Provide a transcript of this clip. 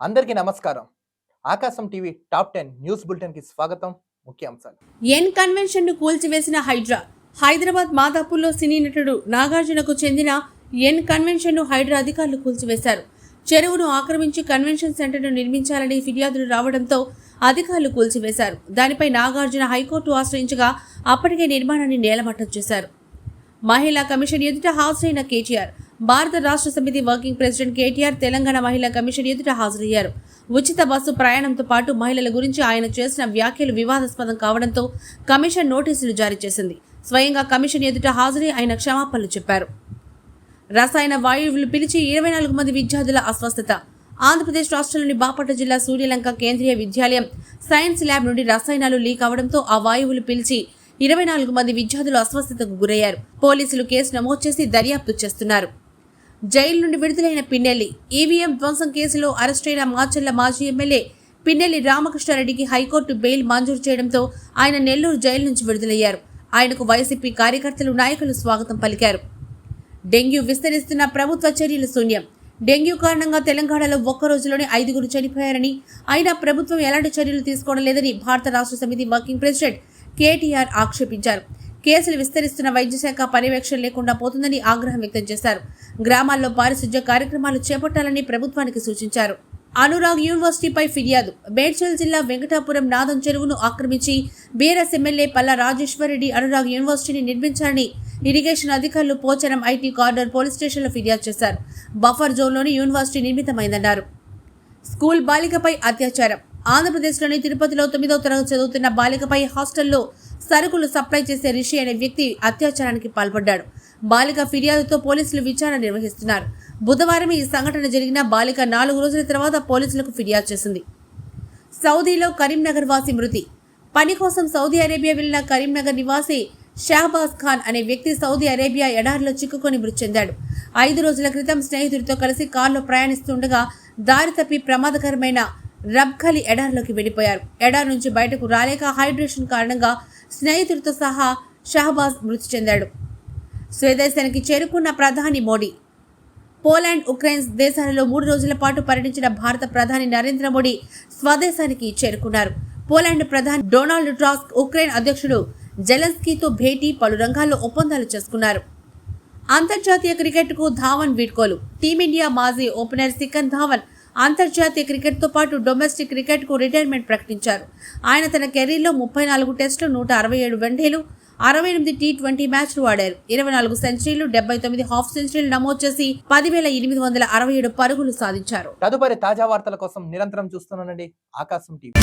అందరికీ నమస్కారం. Aakasam TV top ten news బులెటిన్కి స్వాగతం. ముఖ్యాంశాలు ఎన్ కన్వెన్షన్ను కూల్చివేసిన హైడ్రా? హైదరాబాద్ మాదాపూర్లో సినీ నటుడు నాగార్జునకు చెందిన ఎన్ కన్వెన్షన్ను హైడ్రా అధికారులు కూల్చివేశారు? చెరువును ఆక్రమించి కన్వెన్షన్ సెంటర్ను నిర్మించాలని ఫిర్యాదులు రావడంతో అధికారులు కూల్చివేశారు. దానిపై నాగార్జున హైకోర్టు ఆశ్రయించగా అప్పటికే నిర్మాణాన్ని నేలమట్టం చేశారు. మహిళా కమిషన్ ఎదుట హాజరైన కేటీఆర్ భారత రాష్ట్ర సమితి వర్కింగ్ ప్రెసిడెంట్ కేటీఆర్ తెలంగాణ మహిళా కమిషన్ ఎదుట హాజరయ్యారు. ఉచిత బస్సు ప్రయాణంతో పాటు మహిళల గురించి ఆయన చేసిన వ్యాఖ్యలు వివాదాస్పదం కావడంతో కమిషన్ నోటీసులు జారీ చేసింది. స్వయంగా కమిషన్ ఎదుట హాజరై ఆయన క్షమాపణలు చెప్పారు. రసాయన వాయువులు పిలిచి ఇరవై నాలుగు మంది విద్యార్థుల అస్వస్థత. ఆంధ్రప్రదేశ్ రాష్ట్రంలోని బాపట్ల జిల్లా సూర్యలంక కేంద్రీయ విద్యాలయం సైన్స్ ల్యాబ్ నుండి రసాయనాలు లీక్ అవడంతో ఆ వాయువులు పిలిచి ఇరవై నాలుగు మంది విద్యార్థులు అస్వస్థతకు గురయ్యారు. పోలీసులు కేసు నమోదు చేసి దర్యాప్తు చేస్తున్నారు. జైలు నుండి విడుదలైన పిన్నెల్లి. ఈవీఎం ధ్వంసం కేసులో అరెస్టైన మాచర్ల మాజీ ఎమ్మెల్యే పిన్నెల్లి రామకృష్ణారెడ్డికి హైకోర్టు బెయిల్ మంజూరు చేయడంతో ఆయన నెల్లూరు జైలు నుంచి విడుదలయ్యారు. ఆయనకు వైసీపీ కార్యకర్తలు నాయకులు స్వాగతం పలికారు. డెంగ్యూ విస్తరిస్తున్న ప్రభుత్వ చర్యలు శూన్యం. డెంగ్యూ కారణంగా తెలంగాణలో ఒక్క రోజులోనే ఐదుగురు చనిపోయారని అయినా ప్రభుత్వం ఎలాంటి చర్యలు తీసుకోవడం లేదని భారత రాష్ట్ర సమితి వర్కింగ్ ప్రెసిడెంట్ కేటీఆర్ ఆక్షేపించారు. కేసులు విస్తరిస్తున్న వైద్య శాఖ పర్యవేక్షణ లేకుండా పోతుందని ఆగ్రహం వ్యక్తం చేశారు. గ్రామాల్లో పారిశుధ్య కార్యక్రమాలు చేపట్టాలని ప్రభుత్వానికి సూచించారు. అనురాగ్ యూనివర్సిటీపై ఫిర్యాదు. మేడ్చల్ జిల్లా వెంకటాపురం నాదం చెరువును ఆక్రమించి బీఆర్ఎస్ ఎమ్మెల్యే పల్లా రాజేశ్వరరెడ్డి అనురాగ్ యూనివర్సిటీని నిర్మించాలని ఇరిగేషన్ అధికారులు పోచరం ఐటీ కార్డర్ పోలీస్ స్టేషన్లో ఫిర్యాదు చేశారు. బఫర్ జోన్లోని యూనివర్సిటీ నిర్మితమైందన్నారు. స్కూల్ బాలికపై అత్యాచారం. ఆంధ్రప్రదేశ్లోని తిరుపతిలో తొమ్మిదవ తరగతి చదువుతున్న బాలికపై హాస్టల్లో సరుకులు సప్లై చేసే రిషి అనే వ్యక్తి అత్యాచారానికి పాల్పడ్డాడు. బాలిక ఫిర్యాదుతో పోలీసులు విచారణ నిర్వహిస్తున్నారు. బుధవారం ఈ సంఘటన జరిగిన బాలిక నాలుగు రోజుల తర్వాత పోలీసులకు ఫిర్యాదు చేసింది. సౌదీలో కరీంనగర్ వాసి మృతి. పని కోసం సౌదీ అరేబియా వెళ్ళిన కరీంనగర్ నివాసి షహబాజ్ ఖాన్ అనే వ్యక్తి సౌదీ అరేబియా ఎడారిలో చిక్కుకొని మృతి చెందాడు. ఐదు రోజుల క్రితం స్నేహితుడితో కలిసి కారులో ప్రయాణిస్తుండగా దారి తప్పి ప్రమాదకరమైన రబ్ఖలి ఎడారిలోకి వెళ్ళిపోయారు. ఎడారి నుంచి బయటకు రాలేక హైడ్రేషన్ కారణంగా స్నేహితుడితో సహా షహబాజ్ మృతి చెందాడు. స్వదేశానికి చేరుకున్న ప్రధాని మోడీ పోలాండ్ ఉక్రెయిన్ దేశాలలో మూడు రోజుల పాటు పర్యటించిన భారత ప్రధాని నరేంద్ర మోడీ స్వదేశానికి చేరుకున్నారు. పోలాండ్ ప్రధాని డొనాల్డ్ ట్రాస్క్ ఉక్రెయిన్ అధ్యక్షుడు జెలెన్స్కీతో భేటీ పలు రంగాల్లో ఒప్పందాలు చేసుకున్నారు. అంతర్జాతీయ క్రికెట్కు ధావన్ వీడ్కోలు. టీమిండియా మాజీ ఓపెనర్ సికన్ ధావన్ అంతర్జాతీయ క్రికెట్తో పాటు డొమెస్టిక్ క్రికెట్కు రిటైర్మెంట్ ప్రకటించారు. ఆయన తన కెరీర్లో ముప్పై నాలుగు టెస్టులు నూట అరవై ఏడు వన్డేలు అరవై ఎనిమిది టీ ట్వంటీ మ్యాచ్లు ఆడారు. ఇరవై నాలుగు సెంచరీలు డెబ్బై తొమ్మిది హాఫ్ సెంచరీలు నమోదు చేసి పదివేల ఎనిమిది వందల అరవై ఏడు పరుగులు సాధించారు. తదుపరి తాజా వార్తల కోసం నిరంతరం చూస్తున్నానండి ఆకాశం టీవీ.